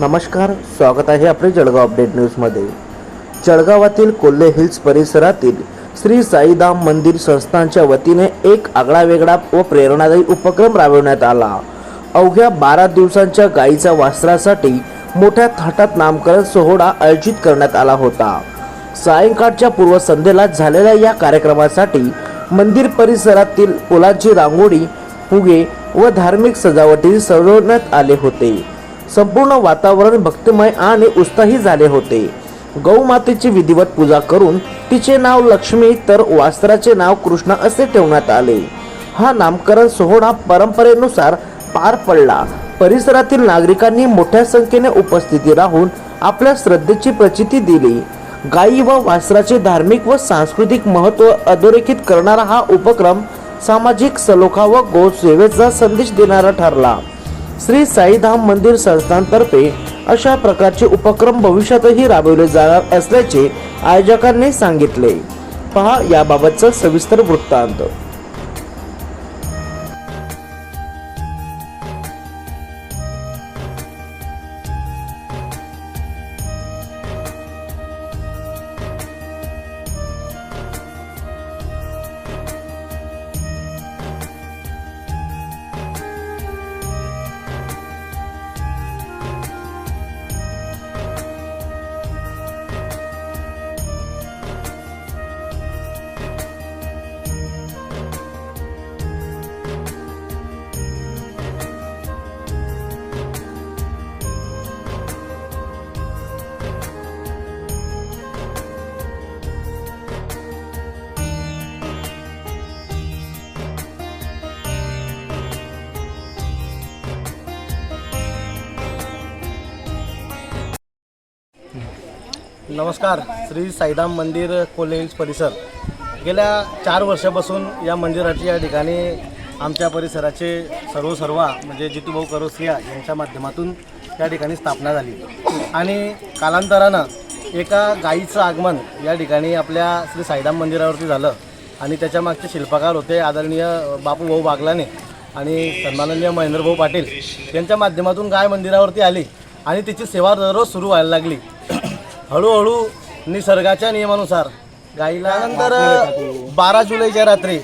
नमस्कार स्वागत आहे आपले जळगाव अपडेट न्यूजमध्ये. जळगावातील कोल्हे हिल्स परिसरातील श्री साईधाम मंदिर संस्थांच्या वतीने एक आगळा वेगळा व प्रेरणादायी उपक्रम राबवण्यात आला. अवघ्या बारा दिवसांच्या गायीच्या वासरासाठी मोठ्या थाटात नामकरण सोहळा आयोजित करण्यात आला होता. सायंकाळच्या पूर्वसंध्येला झालेल्या या कार्यक्रमासाठी मंदिर परिसरातील फुलांची रांगोळी फुगे व धार्मिक सजावटी सजवण्यात आले होते. संपूर्ण वातावरण भक्तिमय आणि उत्साही झाले होते. गौमातेची विधिवत पूजा करून तिचे नाव लक्ष्मी तर वास्त्राचे नाव कृष्ण असे ठेवण्यात आले. हा नामकरण सोहळा परंपरेनुसार पार पडला. परिसरातील नागरिकांनी मोठ्या संख्येने उपस्थिती राहून आपल्या श्रद्धेची प्रचिती दिली. गायी व वासराचे धार्मिक व सांस्कृतिक महत्त्व अधोरेखित करणारा हा उपक्रम सामाजिक सलोखा व गोसेवेचा संदेश देणारा ठरला. श्री साईधाम मंदिर संस्थांतर्फे अशा प्रकारचे उपक्रम भविष्यातही राबवले जाणार असल्याचे आयोजकांनी सांगितले. पहा याबाबतचा सविस्तर वृत्तांत. नमस्कार. श्री साईधाम मंदिर कोल्हे हिल्स परिसर. गेल्या चार वर्षापासून या मंदिराची या ठिकाणी आमच्या परिसराचे सर्व सर्वा म्हणजे जितूभाऊ करोसिया यांच्या माध्यमातून या ठिकाणी स्थापना झाली. आणि कालांतरानं एका गाईचं आगमन या ठिकाणी आपल्या श्री साईधाम मंदिरावरती झालं. आणि त्याच्या मागचे शिल्पकार होते आदरणीय बापू भाऊ बागलाने आणि सन्माननीय महेंद्रभाऊ पाटील यांच्या माध्यमातून गाय मंदिरावरती आली आणि तिची सेवा दररोज सुरू व्हायला लागली. हळूहळू निसर्गाच्या नियमानुसार गाईला नंतर बारा जुलैच्या रात्री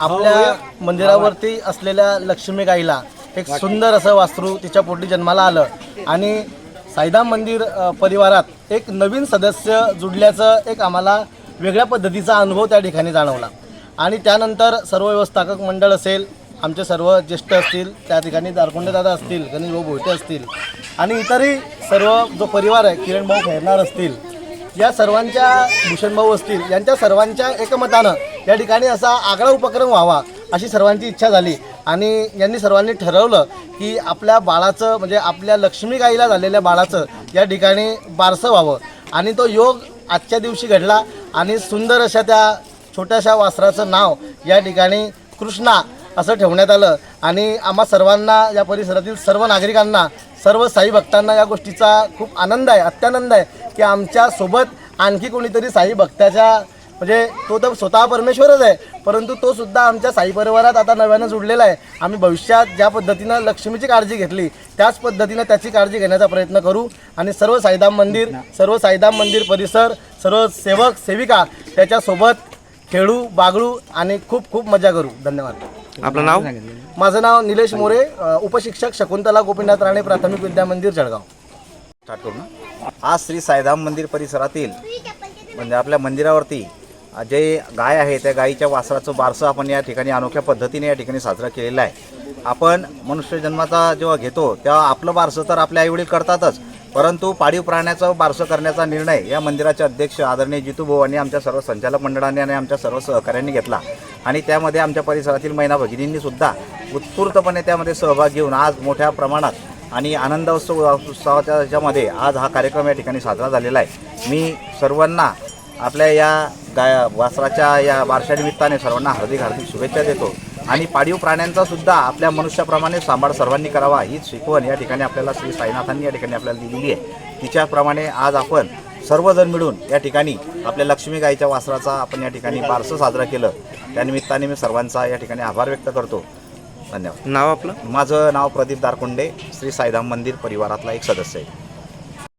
आपल्या मंदिरावरती असलेल्या लक्ष्मी गाईला एक सुंदर असं वास्तरू तिच्या पोटी जन्माला आलं. आणि साईधाम मंदिर परिवारात एक नवीन सदस्य जुडल्याचं एक आम्हाला वेगळ्या पद्धतीचा अनुभव त्या ठिकाणी जाणवला. आणि त्यानंतर सर्व व्यवस्थापक मंडळ असेल आमचे सर्व ज्येष्ठ असतील त्या ठिकाणी दारकुंडे दादा असतील गणेशभाऊ भोईटे असतील आणि इतरही सर्व जो परिवार आहे किरणभाऊ खेळणार असतील या सर्वांच्या भूषणभाऊ असतील यांच्या सर्वांच्या एकमतानं या ठिकाणी असा आगळा उपक्रम व्हावा अशी सर्वांची इच्छा झाली. आणि यांनी सर्वांनी ठरवलं की आपल्या बाळाचं म्हणजे आपल्या लक्ष्मी गाईला झालेल्या बाळाचं या ठिकाणी बारसं व्हावं. आणि तो योग आजच्या दिवशी घडला आणि सुंदर अशा त्या छोट्याशा वासराचं नाव या ठिकाणी कृष्णा असं ठेवण्यात आलं. आणि आम्हा सर्वांना या परिसरातील सर्व नागरिकांना सर्व साई भक्तांना या गोष्टीचा खूप आनंद आहे अत्यानंद आहे की आमच्यासोबत आणखी कोणीतरी साई भक्ताच्या म्हणजे तो तर स्वतः परमेश्वरच आहे परंतु तो सुद्धा आमच्या साई परिवारात आता नव्यानं जुडलेला आहे. आम्ही भविष्यात ज्या पद्धतीनं लक्ष्मीची काळजी घेतली त्याच पद्धतीनं त्याची काळजी घेण्याचा प्रयत्न करू. आणि सर्व साईधाम मंदिर सर्व साईधाम मंदिर परिसर सर्व सेवक सेविका त्याच्यासोबत खेळू बागळू आणि खूप खूप मजा करू. धन्यवाद. आपलं नाव? माझं नाव निलेश मोरे अ, उपशिक्षक शकुंतला गोपीनाथ राणे प्राथमिक विद्या मंदिर जळगाव. स्टार्ट करू ना. आज श्री साईधाम मंदिर परिसरातील म्हणजे आपल्या मंदिरावरती जे गाय आहे त्या गायीच्या वासराचं बारसं आपण या ठिकाणी अनोख्या पद्धतीने या ठिकाणी साजरा केलेला आहे. आपण मनुष्य जन्माचा जेव्हा घेतो तेव्हा आपलं बारसं तर आपले आईवडील करतातच. परंतु पाळीव प्राण्याचं बारसं करण्याचा निर्णय या मंदिराचे अध्यक्ष आदरणीय जितू भाऊ आणि आमच्या सर्व संचालक मंडळाने आणि आमच्या सर्व सहकाऱ्यांनी घेतला. आणि त्यामध्ये आमच्या परिसरातील महिला भगिनींनीसुद्धा उत्स्फूर्तपणे त्यामध्ये सहभाग घेऊन आज मोठ्या प्रमाणात आणि आनंद उत्सव उत्सवाच्या ह्याच्यामध्ये आज हा कार्यक्रम या ठिकाणी साजरा झालेला आहे. मी सर्वांना आपल्या या गाय वासराच्या या वारशानिमित्ताने सर्वांना हार्दिक हार्दिक शुभेच्छा देतो. आणि पाळीव प्राण्यांचा सुद्धा आपल्या मनुष्याप्रमाणे सांभाळ सर्वांनी करावा हीच शिकवण या ठिकाणी आपल्याला श्री साईनाथांनी या ठिकाणी आपल्याला दिलेली आहे. तिच्याप्रमाणे आज आपण सर्वजण मिळून या ठिकाणी आपल्या लक्ष्मी गाईच्या वासराचा आपण या ठिकाणी बारसं साजरं केलं. त्यानिमित्ताने मी सर्वांचा या ठिकाणी आभार व्यक्त करतो. धन्यवाद. नाव आपलं? माझं नाव प्रदीप दारकुंडे श्री साईधाम मंदिर परिवारातला एक सदस्य आहे.